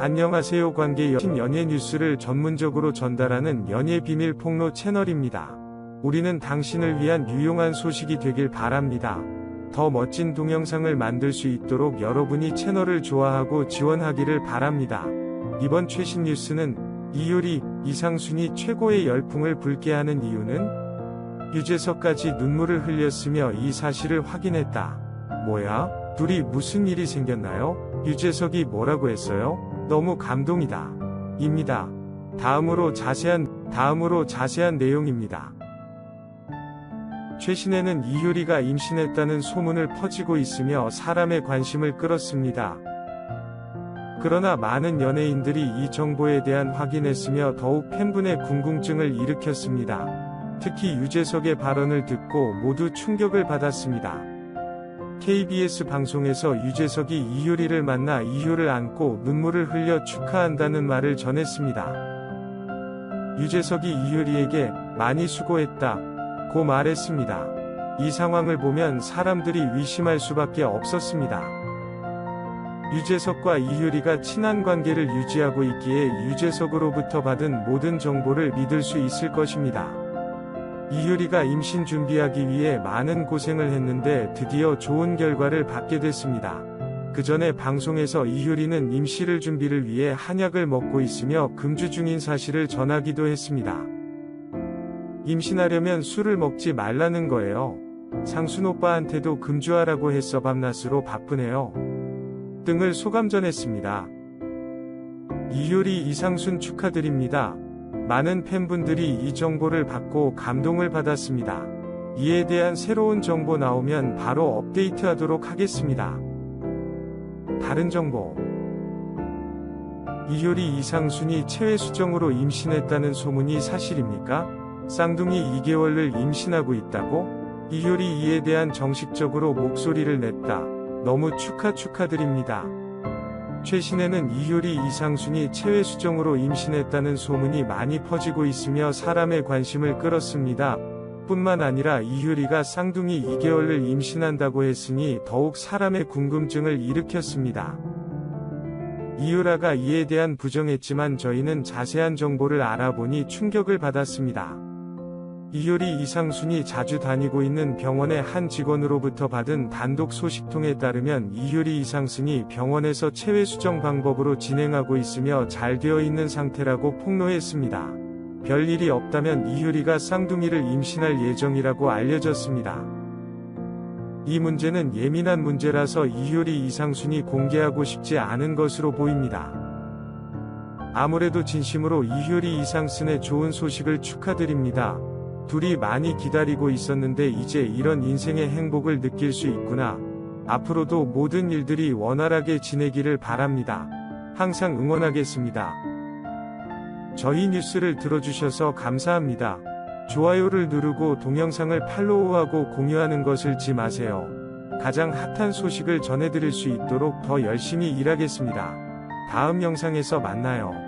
안녕하세요 관계 여신 연예 뉴스를 전문적으로 전달하는 연예 비밀 폭로 채널입니다. 우리는 당신을 위한 유용한 소식이 되길 바랍니다. 더 멋진 동영상을 만들 수 있도록 여러분이 채널을 좋아하고 지원하기를 바랍니다. 이번 최신 뉴스는 이효리, 이상순이 최고의 열풍을 불게 하는 이유는 유재석까지 눈물을 흘렸으며 이 사실을 확인했다. 뭐야? 둘이 무슨 일이 생겼나요? 유재석이 뭐라고 했어요? 너무 감동이다. 입니다. 다음으로 자세한, 다음으로 자세한 내용입니다. 최신에는 이효리가 임신했다는 소문을 퍼지고 있으며 사람의 관심을 끌었습니다. 그러나 많은 연예인들이 이 정보에 대한 확인했으며 더욱 팬분의 궁금증을 일으켰습니다. 특히 유재석의 발언을 듣고 모두 충격을 받았습니다. KBS 방송에서 유재석이 이효리를 만나 이효를 안고 눈물을 흘려 축하한다는 말을 전했습니다. 유재석이 이효리에게 많이 수고했다. 고 말했습니다. 이 상황을 보면 사람들이 의심할 수밖에 없었습니다. 유재석과 이효리가 친한 관계를 유지하고 있기에 유재석으로부터 받은 모든 정보를 믿을 수 있을 것입니다. 이효리가 임신 준비하기 위해 많은 고생을 했는데 드디어 좋은 결과를 받게 됐습니다. 그 전에 방송에서 이효리는 임시를 준비를 위해 한약을 먹고 있으며 금주 중인 사실을 전하기도 했습니다. 임신하려면 술을 먹지 말라는 거예요. 상순 오빠한테도 금주하라고 했어 밤낮으로 바쁘네요. 등을 소감 전했습니다. 이효리 이상순 축하드립니다. 많은 팬분들이 이 정보를 받고 감동을 받았습니다. 이에 대한 새로운 정보 나오면 바로 업데이트 하도록 하겠습니다. 다른 정보 이효리 이상순이 체외 수정으로 임신했다는 소문이 사실입니까? 쌍둥이 2개월을 임신하고 있다고? 이효리 이에 대한 정식적으로 목소리를 냈다. 너무 축하 축하드립니다. 최신에는 이효리 이상순이 체외 수정으로 임신했다는 소문이 많이 퍼지고 있으며 사람의 관심을 끌었습니다. 뿐만 아니라 이효리가 쌍둥이 2개월을 임신한다고 했으니 더욱 사람의 궁금증을 일으켰습니다. 이유라가 이에 대한 부정했지만 저희는 자세한 정보를 알아보니 충격을 받았습니다. 이효리 이상순이 자주 다니고 있는 병원의 한 직원으로부터 받은 단독 소식통에 따르면 이효리 이상순이 병원에서 체외 수정 방법으로 진행하고 있으며 잘 되어 있는 상태라고 폭로했습니다. 별일이 없다면 이효리가 쌍둥이를 임신할 예정이라고 알려졌습니다. 이 문제는 예민한 문제라서 이효리 이상순이 공개하고 싶지 않은 것으로 보입니다. 아무래도 진심으로 이효리 이상순의 좋은 소식을 축하드립니다. 둘이 많이 기다리고 있었는데 이제 이런 인생의 행복을 느낄 수 있구나. 앞으로도 모든 일들이 원활하게 지내기를 바랍니다. 항상 응원하겠습니다. 저희 뉴스를 들어주셔서 감사합니다. 좋아요를 누르고 동영상을 팔로우하고 공유하는 것을 잊지 마세요. 가장 핫한 소식을 전해드릴 수 있도록 더 열심히 일하겠습니다. 다음 영상에서 만나요.